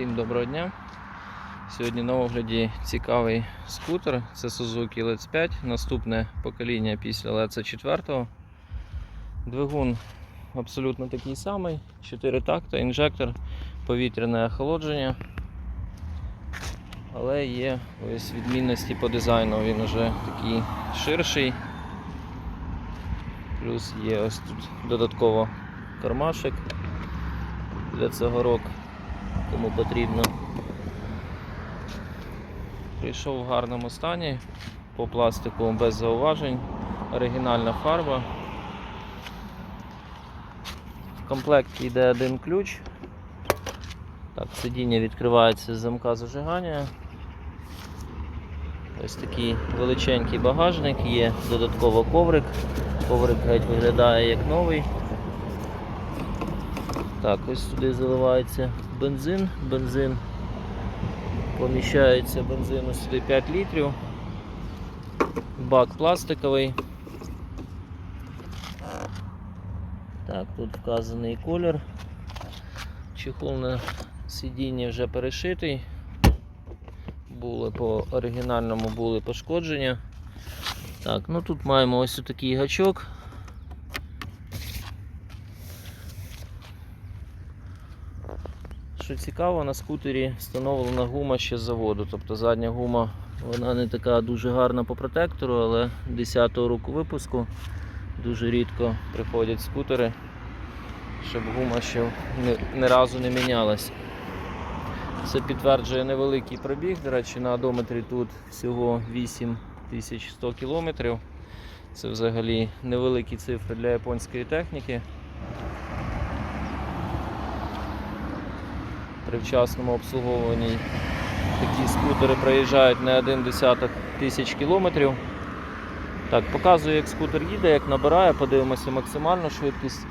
Всім доброго дня. Сьогодні на огляді цікавий скутер. Це Suzuki Let's 5, наступне покоління після Let's 4. Двигун абсолютно такий самий, 4 такта, інжектор, повітряне охолодження. Але є ось відмінності по дизайну. Він вже такий ширший. Плюс є ось тут додатково кармашек для цигарок, кому потрібно. Прийшов в гарному стані, по пластику без зауважень, оригінальна фарба. В комплекті йде один ключ. Так, сидіння відкривається з замка зажигання. Ось такий величенький багажник, є додатково коврик. Коврик геть виглядає як новий. Так, ось сюди заливається бензин. Бензин поміщається бензину сюди 5 літрів. Бак пластиковий. Так, тут вказаний колір. Чехол на сидінні вже перешитий. Були по оригінальному були пошкодження. Так, ну тут маємо ось такий гачок. Що цікаво, на скутері встановлена гума ще з заводу. Тобто задня гума вона не така дуже гарна по протектору, але 10-го року випуску дуже рідко приходять скутери, щоб гума ще ні, ні разу не мінялась. Це підтверджує невеликий пробіг. До речі, на одометрі тут всього 8100 кілометрів. Це взагалі невеликі цифри для японської техніки. При вчасному обслуговуванні такі скутери проїжджають не один десяток тисяч кілометрів. Так, показую, як скутер їде, як набирає, подивимося максимальну швидкість.